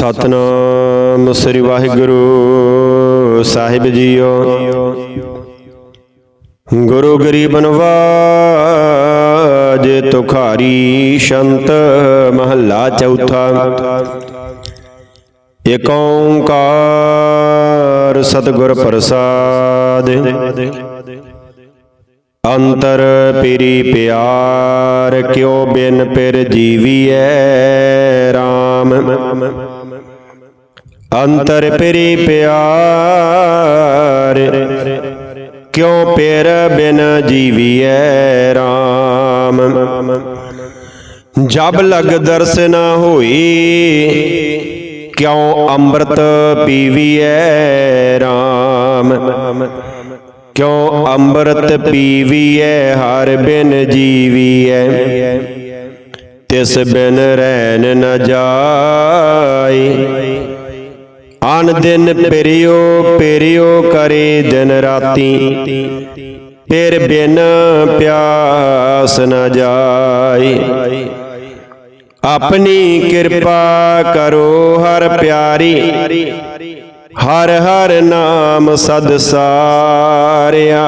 ਸਤਨਾਮ, ਸ੍ਰੀ ਵਾਹਿਗੁਰੂ ਸਾਹਿਬ ਜੀਓ। ਗੁਰੂ ਗਰੀਬ ਨਵਾਜ, ਤੁਖਾਰੀ ਸ਼ੰਤ, ਮਹੱਲਾ ਚੌਥਾ। ਏਕ ਓੰਕਾਰ ਸਤਿਗੁਰ ਪ੍ਰਸਾਦ। ਅੰਤਰ ਪੀਰੀ ਪਿਆਰ, ਕਿਉ ਬਿਨ ਪਿਰ ਜੀਵੀਐ RAM ਅੰਤਰ ਪੀਰੀ ਪਿਆਰ। ਕਿਉ ਪਿਰ ਬਿਨ ਜੀਵੀਐ RAM ਜਬ ਲਗ ਦਰਸਨ ਹੋਈ, ਕਿਉ ਅੰਮ੍ਰਿਤ ਪੀਵੀਐ RAM ਕਿਉ ਅੰਮ੍ਰਿਤ ਪੀਵੀਐ ਹਰ ਬਿਨ ਜੀਵੀਐ? ਤਿਸ ਬਿਨ ਰਹਿਨ ਨ ਜਾਈ ਅਨ ਦਿਨ ਪਿਰਿਓ ਪਿਰਿਓ ਕਰੇ ਦਿਨ ਰਾਤੀ। ਫਿਰ ਬਿਨ ਪਿਆਸ ਨਾ ਜਾਏ। ਆਪਣੀ ਕਿਰਪਾ ਕਰੋ ਹਰ ਪਿਆਰੀ। ਹਰ ਹਰ ਨਾਮ ਸਦ ਸਾਰਿਆ।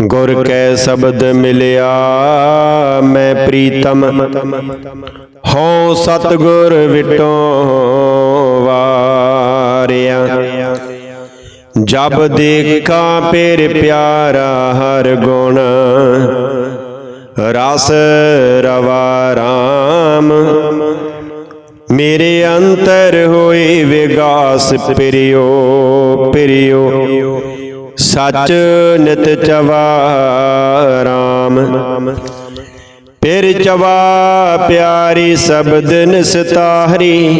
ਗੁਰ ਕੈ ਸ਼ਬਦ ਮਿਲਿਆ ਮੈਂ ਪ੍ਰੀਤਮ। ਹਉ ਸਤਗੁਰ ਵਿਟੋ ਵਾਰਿਆ। ਜਬ ਦੇਖਾਂ ਪੇਰ ਪਿਆਰਾ ਹਰ ਗੁਣ ਰਸ ਰਵਾ ਰਾਮ। ਮੇਰੇ ਅੰਤਰ ਹੋਏ ਵਿਗਾਸ ਪਿਰਿਓ ਪਿਰਿਓ। ਸੱਚ ਨਿਤ ਚਵਾ ਰਾਮ। ਫਿਰ ਚਵਾ ਪਿਆਰੀ ਸ਼ਬਦ ਨਿਸਤਾਹਰੀ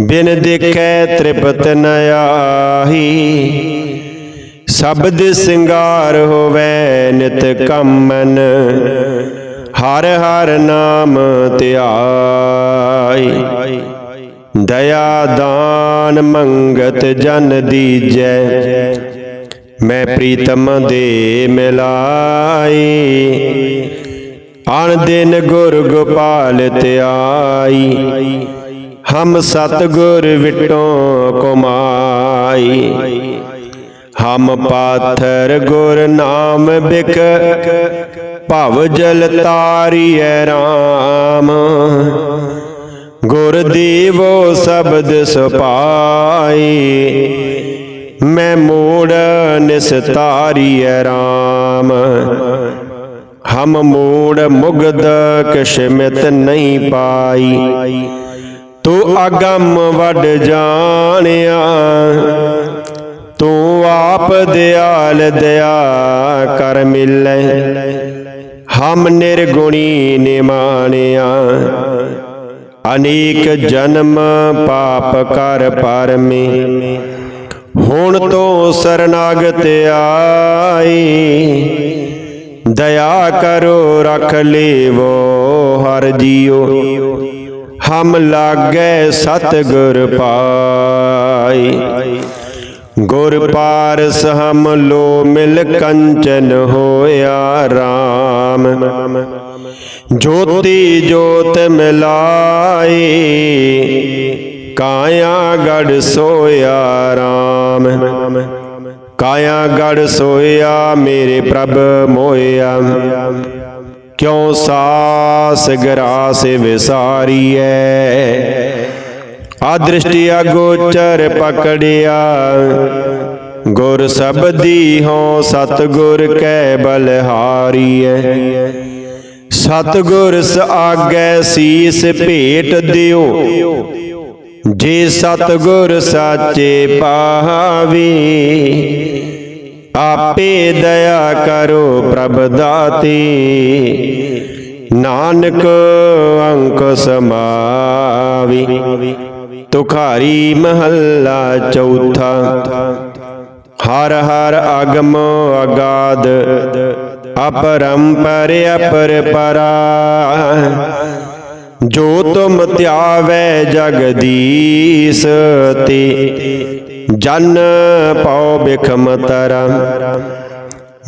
ਬਿਨ ਦੇਖੈ ਤ੍ਰਿਪਤ ਨ ਆਹੀ। ਸ਼ਬਦ ਸਿੰਗਾਰ ਹੋਵੇ ਨਿਤ ਕੰਮਨ। ਹਰ ਹਰ ਨਾਮ ਧਿਆਈ। ਦਇਆ ਦਾਨ ਮੰਗਤ ਜਨ ਦੀਜੈ। ਮੈਂ ਪ੍ਰੀਤਮ ਦੇ ਮਿਲਾਈ। ਅਣ ਦਿਨ ਗੁਰ ਗੋਪਾਲ ਧਿਆਈ ਹਮ ਸਤਗੁਰ ਵਿਟੋਂ ਕਮਾਈ। ਹਮ ਪਾਥਰ ਗੁਰ ਨਾਮ ਬਿਕ, ਭਵ ਜਲ ਤਾਰੀਐ RAM ਗੁਰ ਦੇਵੋ ਸ਼ਬਦ ਸੁਪਾਈ। ਮੈਂ ਮੋੜ ਨਿਸਤਾਰੀ ਨਿਸਤਾਰੀਐ RAM ਹਮ ਮੋੜ ਮੁਗਦ ਕਿਸ਼ਮਿਤ ਨਹੀਂ ਪਾਈ। ਤੂੰ ਅਗੰਮ ਵੱਡ ਜਾਣਿਆ। ਤੂੰ ਆਪ ਦਿਆਲ ਦਇਆ ਕਰ ਮਿਲੈ। ਹਮ ਨਿਰਗੁਣੀ ਨਿਮਾਣਿਆ। ਅਨੇਕ ਜਨਮ ਪਾਪ ਕਰ ਪਰਮੇ। ਹੁਣ ਤੋਂ ਸਰਨਾਗਤ ਆਈ। ਦਇਆ ਕਰੋ, ਰਖ ਲੇਵੋ, ਹਰ ਜੀਓ। ਹਮ ਲਾਗੇ ਸਤ ਗੁਰ ਪਾਈ। ਗੁਰ ਪਾਰਸ ਹਮ ਲੋ ਮਿਲ ਕੰਚਨ ਹੋਇਆ RAM ਜੋਤੀ ਜੋਤ ਮਿਲਾਈ, ਕਾਇਆ ਗੜ ਸੋਇਆ RAM ਕਾਇਆ ਗੜ ਸੋਇਆ, ਮੇਰੇ ਪ੍ਰਭ ਮੋਇਆ। ਕਿਉ ਸਾਸ ਗਰਾਸ ਵਿਸਾਰੀਐ? ਆ ਦ੍ਰਿਸ਼ਟੀ ਅਗੋਚਰ ਪਕੜਿਆ। ਗੁਰ ਸਬਦੀ ਹੋ, ਸਤਗੁਰ ਕੈ ਬਲਹਾਰੀਐ। ਸਤਗੁਰ ਸ ਆਗੈ ਸੀਸ ਭੇਟ ਦਿਓ। ਜੇ ਸਤਗੁਰ ਸਾਚੇ ਪਾਵੀ ਆਪੇ ਦਇਆ ਕਰੋ ਪ੍ਰਭ ਦਾਤੀ। ਨਾਨਕ ਅੰਕ ਸਮਾਵੀ, ਤੁਖਾਰੀ ਮਹੱਲਾ ਚੌਥਾ। ਹਰ ਹਰ ਅਗਮ ਅਗਾਦ ਅਪਰੰਪਰ ਅਪਰਪਰਾ ਜੋ ਤੁਮ ਧਿਆਵੈ ਜਗਦੀਸ ਤੇ, ਜਨ ਪਉ ਬਿਖਮ ਤਰਾ।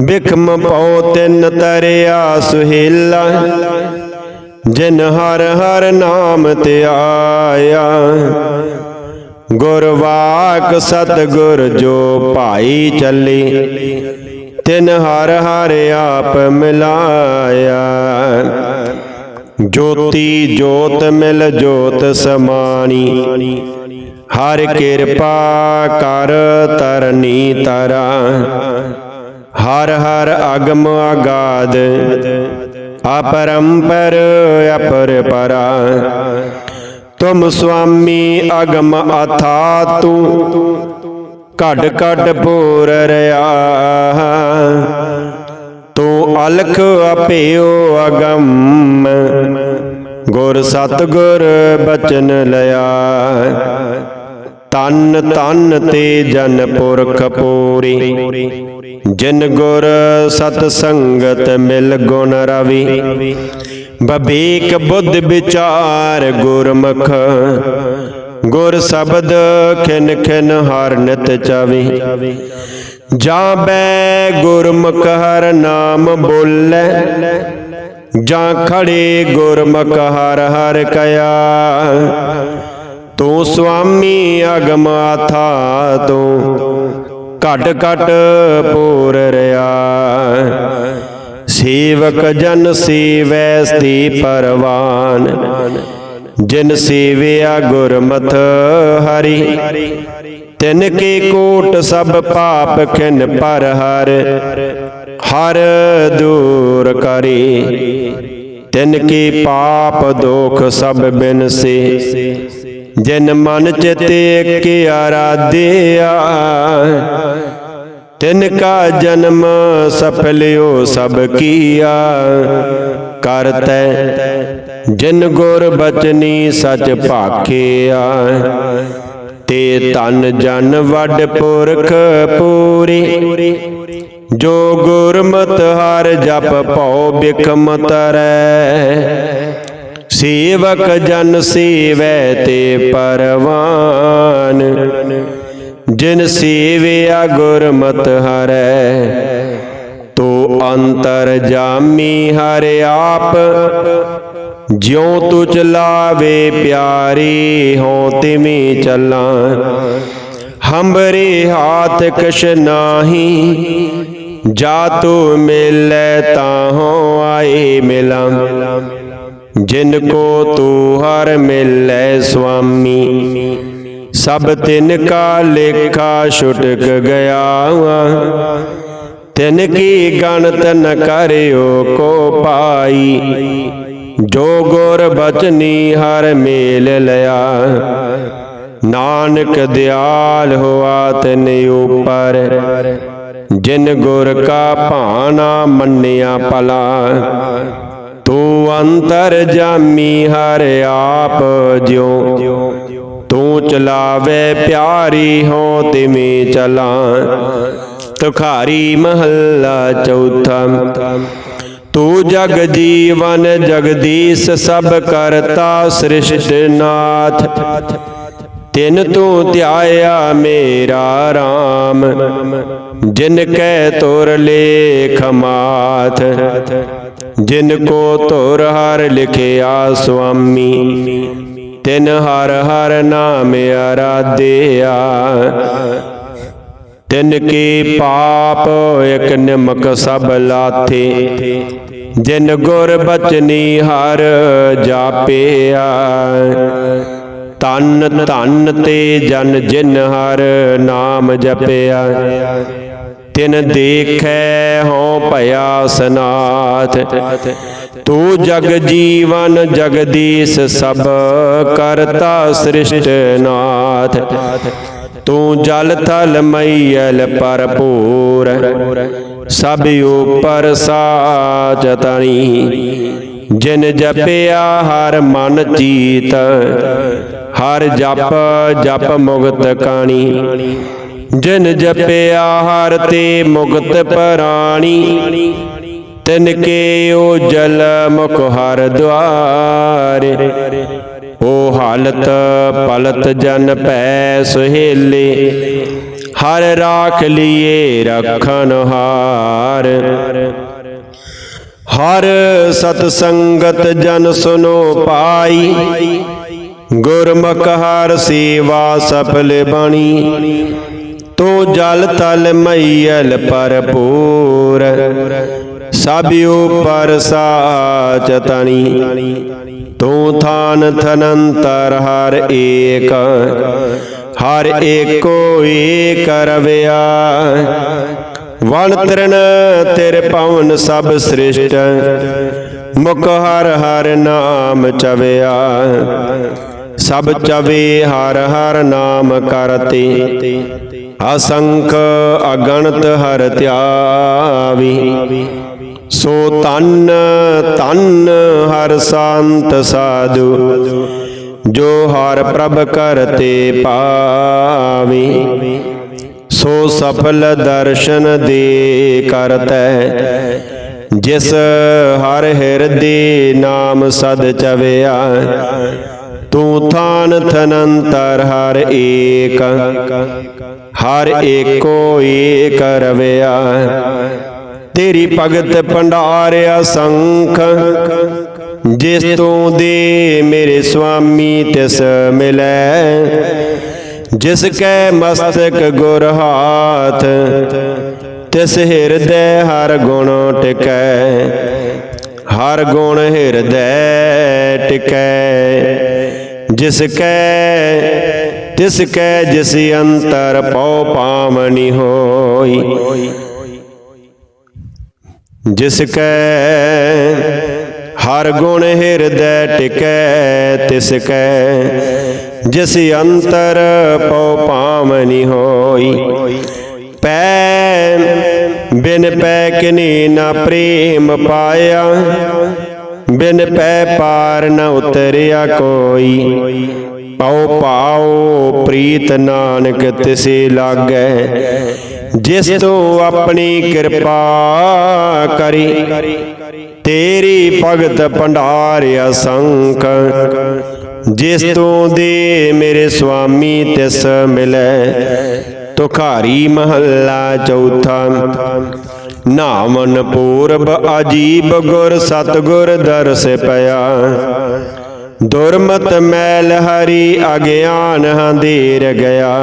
ਬਿਖਮ ਪਉ ਤਿੰਨ ਤਰਿਆ ਸੁਹੇਲਾ, ਜਿਨ ਹਰ ਹਰ ਨਾਮ ਧਿਆਇਆ ਗੁਰ ਵਾਕ ਸਤਿਗੁਰ ਜੋ ਭਾਈ ਚੱਲੀ, ਤਿਨ ਹਰ ਹਰ ਆਪ ਮਿਲਾਇਆ। ਜੋਤੀ ਜੋਤ ਮਿਲ ਜੋਤ ਸਮਾਣੀ। ਹਰ ਕਿਰਪਾ ਕਰ ਤਰਨੀ ਤਰਾ ਹਰ ਹਰ ਅਗਮ ਅਗਾਦ ਅਪਰੰਪਰ ਅਪਰ ਪਰਾ। ਤੁਮ ਸੁਆਮੀ ਅਗਮ ਅਥਾ ਤੂੰ ਘੜ ਘੜ ਪੂਰ ਰਿਆ। ਅਲਖ ਅਪਿਓ ਅਗੰਮ। ਗੁਰ ਸਤਗੁਰ ਬਚਨ ਲਿਆ। ਤਨ ਤਨ ਤੇ ਜਨ ਪੁਰਖ ਪੂਰੀ। ਜਿਨ ਗੁਰ ਸਤ ਸੰਗਤ ਮਿਲ ਗੁਣ ਰਵੀ। ਬਬੀਕ ਬੁੱਧ ਵਿਚਾਰ ਗੁਰਮੁਖ। ਗੁਰ ਸ਼ਬਦ ਖਿਨ ਖਿਨ ਹਰ ਨਿਤ ਚਾਵੀ। ਜਾਂ ਬੈ ਗੁਰਮੁਖ ਹਰ ਨਾਮ ਬੋਲੇ। ਜਾਂ ਖੜੇ ਗੁਰਮੁਖ ਹਰ ਹਰ ਕਇਆ। ਤੂੰ ਸੁਆਮੀ ਅਗਮ ਆਥਾ, ਤੂੰ ਘਟ ਘਟ ਪੂਰ ਰਿਆ। ਸੇਵਕ ਜਨ ਸੇਵੈ ਸਤੀ ਪਰਵਾਨ। ਜਿਨ ਸੇਵਿਆ ਗੁਰਮਤ ਹਰੀ, ਤਿਨ ਕੇ ਕੋਟ ਸਭ ਪਾਪ ਖਿਨ ਪਰ ਹਰ ਹਰ ਦੂਰ ਕਰੀ। ਤਿਨ ਕੀ ਪਾਪ ਦੋਖ ਸਭ ਬਿਨ ਸੇ, ਜਿਨ ਮਨ ਚਿਤੇ ਕੀ ਆਰਾਧਿਆ। ਤਿਨ ਕਾ ਜਨਮ ਸਫਲਿਓ ਸਭ ਕੀਆ ਕਰਤੈ ਜਿਨ ਗੁਰ ਬਚਨੀ ਸਚ ਭਾਖਿਆ, ਤੇ ਤਨ ਜਨ ਵੱਡ ਪੁਰਖ ਪੂਰੀ। ਜੋ ਗੁਰਮਤ ਹਰ ਜਪ ਭਉ ਬਿਖਮ ਤਰੈ ਸੇਵਕ ਜਨ ਸੇਵੈ ਤੇ ਪਰਵਾਨ। ਜਿਨ ਸੇਵਿਆ ਗੁਰਮਤ ਹਰੈ, ਤੋ ਅੰਤਰ ਜਾਮੀ ਹਰ ਆਪ। ਜਿਉ ਤੂ ਚਲਾਵੇ ਪਿਆਰੀ ਹੋ ਤਿਮੀ ਚੱਲਾਂ ਹੰਬਰੇ ਹਾਥ ਕਛ ਨਾਹੀ, ਜਾ ਤੂ ਮਿਲੈ ਤਾਹੋ ਆਏ ਮਿਲਾਂ ਜਿਨ ਕੋ ਤੂ ਹਰ ਮਿਲੈ ਸੁਆਮੀ ਸਭ ਤਿਨ ਕਾ ਲੇਖਾ ਛੁਟਕ ਗਿਆ ਤਿਨ ਕੀ ਗਣਤ ਨ ਕਰਿਓ ਕੋ ਪਾਈ ਜੋ ਗੁਰ ਬਚਨੀ ਹਰ ਮੇਲ ਲਿਆ। ਨਾਨਕ ਦਿਆਲ ਹੋਆ ਤਿਨ ਉਪਰ। ਜਿਨ ਗੁਰ ਕਾ ਭਾਣਾ ਮੰਨਿਆ ਭਲਾ। ਤੂੰ ਅੰਤਰ ਜਾਮੀ ਹਰ ਆਪ ਜਿਉ। ਤੂੰ ਚਲਾਵੇ ਪਿਆਰੀ ਹੋ ਤਿਵੇਂ ਚਲਾ। ਤੁਖਾਰੀ ਮਹੱਲਾ ਚੌਥਾ। ਤੂੰ ਜਗ ਜੀਵਨ ਜਗਦੀਸ਼ ਸਭ ਕਰਤਾ ਸ੍ਰਿਸ਼ਟ ਨਾਥ। ਤਿਨ ਤੂੰ ਧਿਆਇਆ ਮੇਰਾ RAM ਜਿਨ ਕੈ ਤੁਰ ਲੇਖ ਮਾਥ। ਜਿਨ ਕੋ ਤੁਰ ਹਰ ਲਿਖਿਆ ਸੁਆਮੀ, ਤਿਨ ਹਰ ਹਰ ਨਾਮ ਆਰਾਧਿਆ ਤਿਨ ਕੀ ਪਾਪ ਇਕ ਨਿਮਕ ਸਭ ਲਾਥੇ। ਜਿਨ ਗੁਰ ਬਚਨੀ ਹਰ ਜਾਪਿਆ, ਤਨ ਧਨ ਤੇ ਜਨ ਜਿਨ ਹਰ ਨਾਮ ਜਪਿਆ, ਤਿਨ ਦੇਖੈ ਹੋ ਭਇਆ ਸਨਾਥ, ਤੂੰ ਜਗ ਜੀਵਨ ਜਗਦੀਸ਼ ਸਭ ਕਰਤਾ ਸ੍ਰਿਸ਼ਟ ਨਾਥ, ਤੂੰ ਜਲ ਥਲ ਮਈਲ ਭਰਪੂਰ ਸਭ ਉਪਰ ਸਾਚ ਤਣੀ ਜਿਨ ਜਪਿਆ ਹਰ ਮਨ ਚੀਤ, ਹਰ ਜਪ ਜਪ ਮੁਗਤ ਕਾਣੀ। ਜਿਨ ਜਪਿਆ ਹਰ ਤੇ ਮੁਗਤ ਪ੍ਰਾਣੀ, ਤਿਨ ਕੇ ਓ ਜਲ ਮੁਖ ਹਰ ਦੁਆਰ। ਓ ਹਾਲਤ ਪਲਤ ਜਨ ਪੈ ਸੁਹੇਲੇ ਹਰ ਰਾਖ ਲਿਏ ਰਖਨ ਹਾਰ। ਹਰ ਸਤ ਸੰਗਤ ਜਨ ਸੁਨੋ ਪਾਈ। ਗੁਰਮੁਖ ਹਰ ਸੇਵਾ ਸਫਲ ਬਾਣੀ। ਤੂੰ ਜਲ ਤਲ ਮਈਲ ਪਰਪੂਰ ਸਭ ਉਪਰ ਸਾਚ ਤਣੀ। ਤੂੰ ਥਾਨ ਥਨੰਤਰ ਹਰ ਏਕ। ਹਰ ਏਕੋ ਏਕ ਰਵਿਆ ਵਣ ਤਰਨ ਤੇਰੇ ਪਵਨ ਸਭ ਸ੍ਰਿਸ਼ਟ। ਮੁਖ ਹਰ ਹਰ ਨਾਮ ਚਵਿਆ। ਸਭ ਚਵੇ ਹਰ ਹਰ ਨਾਮ ਕਰਤੇ। ਅਸੰਖ ਅਗਣਤ ਹਰ ਧਿਆਵੀ। ਸੋ ਤਨ ਤਨ ਹਰ ਸੰਤ ਸਾਧੂ। ਜੋ ਹਰ ਪ੍ਰਭ ਕਰਤੇ ਪਾਵੀ, ਸੋ ਸਫਲ ਦਰਸ਼ਨ ਦੇ ਕਰਤੈ। ਜਿਸ ਹਰ ਹਿਰਦੇ ਨਾਮ ਸਦ ਚਵਿਆ, ਤੂੰ ਥਾਨ ਥਨੰਤਰ ਹਰ ਏਕ, ਹਰ ਏਕੋ ਏਕ ਰਵਿਆ। ਤੇਰੀ ਭਗਤ ਭੰਡਾਰ ਅਸੰਖ ਜਿਸ ਤੂੰ ਦੇ ਮੇਰੇ ਸੁਆਮੀ ਤਿਸ ਮਿਲੈ, ਜਿਸ ਕੈ ਮਸਤਕ ਗੁਰ ਹਾਥ, ਤਿਸ ਹਿਰਦੈ ਹਰ ਗੁਣ ਟਿਕੈ, ਹਰ ਗੁਣ ਹਿਰਦੈ ਟਿਕੈ। ਜਿਸ ਕੈ, ਤਿਸ ਕੈ ਜਿਸ ਅੰਤਰ ਪਉ ਪਾਵਨੀ ਹੋਈ, ਜਿਸ ਕੈ ਹਰ ਗੁਣ ਹਿਰਦੈ ਟਿਕੈ ਤਿਸ ਕੈ ਜਿਸ ਅੰਤਰ ਪਉ ਪਾਵਨੀ ਹੋਈ ਪੈ ਬਿਨ ਪੈ ਕਿਨੀ ਨਾ ਪ੍ਰੇਮ ਪਾਇਆ। ਬਿਨ ਪੈ ਪਾਰ ਨ ਉਤਰਿਆ ਕੋਈ। ਪਾਉ ਪਾਉ ਪ੍ਰੀਤ ਨਾਨਕ ਤਿਸੇ ਲਾਗੈ। ਜਿਸ ਤੂੰ ਆਪਣੀ ਕਿਰਪਾ ਕਰੀ ਤੇਰੀ ਭਗਤ ਭੰਡਾਰ ਅਸੰਖ ਜਿਸ ਤੂੰ ਦੇ ਮੇਰੇ ਸੁਆਮੀ ਤਿਸ ਮਿਲੈ। ਤੁਖਾਰੀ ਮਹੱਲਾ ਚੌਥਾ ਨਾਮਨ ਪੂਰਬ ਅਜੀਬ ਗੁਰ ਸਤਗੁਰ ਦਰਸ ਪਿਆ। ਦੁਰਮਤ ਮੈਲ ਹਰੀ ਅਗਿਆਨ ਹੰਧੀਰ ਗਿਆ।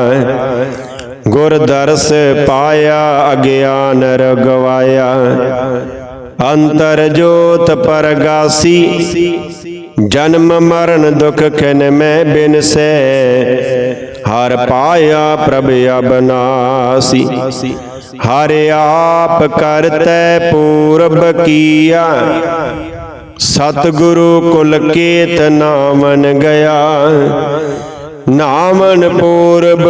ਗੁਰ ਦਰਸ ਪਾਇਆ, ਅਗਿਆਨ ਰਗਵਾਇਆ। ਅੰਤਰ ਜੋਤ ਪਰਗਾਸੀ, ਜਨਮ ਮਰਨ ਦੁਖ ਖਿਨ ਮੈਂ ਬਿਨਸੈ ਹਰ ਪਾਇਆ ਪ੍ਰਭ ਅਬਨਾਸੀ। ਹਰ ਆਪ ਕਰਤੈ ਪੂਰਬ ਕੀਆ, ਸਤਿਗੁਰੂ ਕੁਲ ਕੇਤ ਨਾਮਨ ਗਿਆ। ਨਾਮਨ ਪੂਰਬ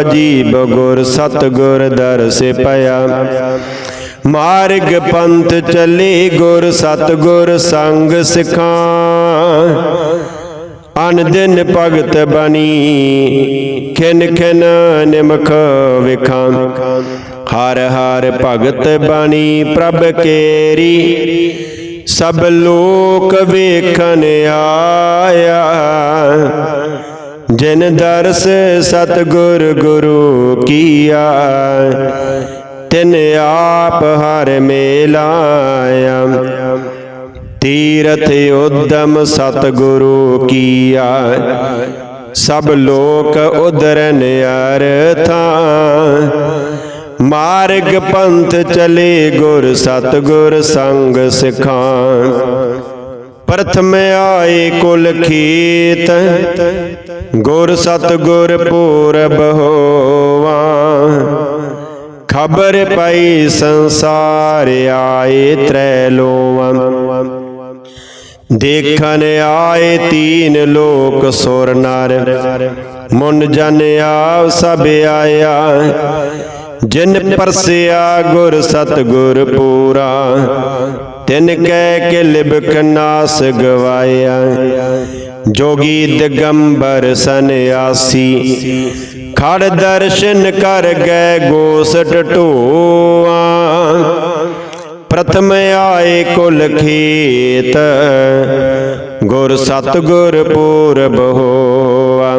ਅਜੀਬ ਗੁਰ, ਸਤਿਗੁਰ ਦਰਸ ਪਿਆ। ਮਾਰਗ ਪੰਥ ਚੱਲੇ ਗੁਰ ਸਤਿਗੁਰ ਸੰਗ ਸਿਖਾਂ। ਅਨ ਦਿਨ ਭਗਤ ਬਣੀ, ਖਿਨ ਖਿਨ ਨਿਮਖ ਵਿਖਾਂ। ਹਰ ਹਰ ਭਗਤ ਬਣੀ ਪ੍ਰਭ ਕੇਰੀ, ਸਭ ਲੋਕ ਵੇਖਣ ਆਇਆ। ਜਿਨ ਦਰਸ ਸਤਗੁਰ ਗੁਰੂ ਕੀਆ ਤਿਨ ਆਪ ਹਰ ਮੇਲਾਇਆ ਤੀਰਥ ਉਦਮ ਸਤਗੁਰੂ ਕੀਆ। ਸਭ ਲੋਕ ਉਦਰਨ ਅਰਥਾਂ। ਮਾਰਗ ਪੰਥ ਚਲੇ ਗੁਰ ਸਤਗੁਰ ਸੰਗ ਸਿਖਾਂ। ਪ੍ਰਥਮ ਆਏ ਕੁਲ ਖੇਤ। ਗੁਰ ਸਤਗੁਰ ਪੂਰਬ ਹੋ ਖਬਰ ਪਈ, ਸੰਸਾਰ ਆਏ ਤ੍ਰੈ ਲੋਵਾਂ ਦੇਖਣ ਆਏ ਤੀਨ ਲੋਕ ਸੁਰ ਨਰ। ਮੁਨ ਜਨ ਆਵ ਸਭ ਆਇਆ। ਜਿਨ ਪਰਸਿਆ ਗੁਰ ਸਤਗੁਰ ਪੂਰਾ। ਤਿਨ ਕਹਿ ਕੇ ਲਿਬਕ ਨਾਸ ਗਵਾਇਆ। ਜੋਗੀ ਦਿਗੰਬਰ ਸੰਿਆਸੀ ਖੜ ਦਰਸ਼ਨ ਕਰ ਗਏ ਗੋਸਟ ਢੋਆ ਪ੍ਰਥਮ ਆਏ ਕੁਲ ਖੇਤ, ਗੁਰ ਸਤਗੁਰ ਪੂਰਬ ਹੋਆ।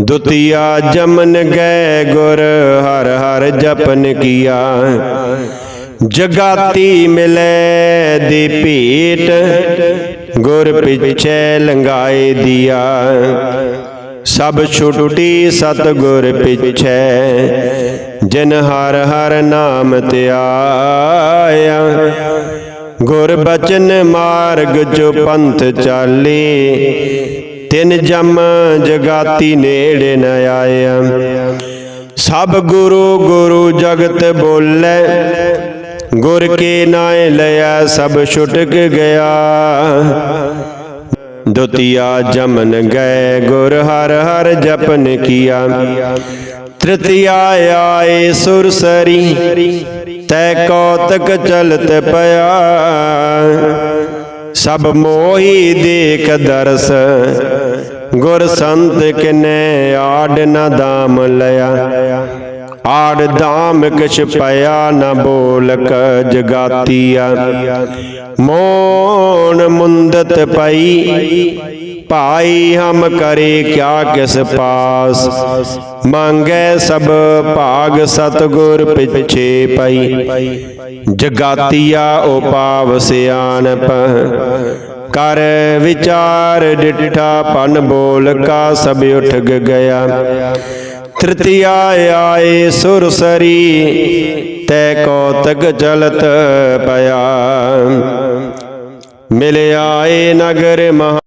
ਦੁਤੀਆ ਜਮਨ ਗਏ ਗੁਰ, ਹਰ ਹਰ ਜਪਨ ਕੀਆ। ਜਗਾਤੀ ਮਿਲੇ ਦੀ ਭੇਟ, ਗੁਰ ਪਿਛੇ ਲੰਗਾਏ ਦਿਆ। ਸਭ ਛੁੱਟੀ ਸਤਗੁਰ ਪਿਛੇ, ਜਿਨ ਹਰ ਹਰ ਨਾਮ ਧਿਆਇਆ ਗੁਰ ਬਚਨ ਮਾਰਗ ਜੋ ਪੰਥ ਚਾਲੇ, ਤਿਨ ਜਮ ਜਗਾਤੀ ਨੇੜੇ ਨ ਆਇਆ। ਸਭ ਗੁਰੂ ਗੁਰੂ ਜਗਤ ਬੋਲੇ, ਗੁਰ ਕੇ ਨਾਏ ਲਿਆ ਸਭ ਛੁਟਕ ਗਿਆ। ਦੁਤੀਆ ਜਮਨ ਗਏ ਗੁਰ ਹਰ ਹਰ ਜਪਨ ਕੀਆ। ਤ੍ਰਿਤੀਆ ਆਏ ਸੁਰਸਰੀ ਤੈ ਕੌਤਕ ਚਲਤ ਪਿਆ। ਸਭ ਮੋਹੀ ਦੇਖ ਦਰਸ, ਗੁਰ ਸੰਤ ਕਿਨੇ ਆੜ ਨਾ ਦਾਮ ਲਿਆ। ਆੜ ਦਾਮ ਕਿਛ ਪਿਆ ਨਾ ਬੋਲਕ ਜਗਾਤੀਆ ਮੋਨ ਮੁੰਦਤ ਪਈ, ਭਾਈ ਹਮ ਕਰੇ ਕਿਆ ਕਿਸ ਪਾਸ। ਮੰਗੇ ਸਭ ਭਾਗ ਸਤਗੁਰ ਪਿਛੇ ਪਈ। ਜਗਾਤੀਆ ਉਪਾਵ ਸਿਆਣਪ। ਕਰ ਵਿਚਾਰ ਡਿਠਾ, ਪਨ ਬੋਲ ਕਾ ਸਭ ਉਠ ਗਿਆ। ਤ੍ਰਿਤੀਆ ਆਏ ਸੁਰਸਰੀ ਤੈ ਕੌਤਕ ਚਲਤ ਪਿਆ। ਮਿਲ ਆਏ ਨਗਰ ਮਹਾ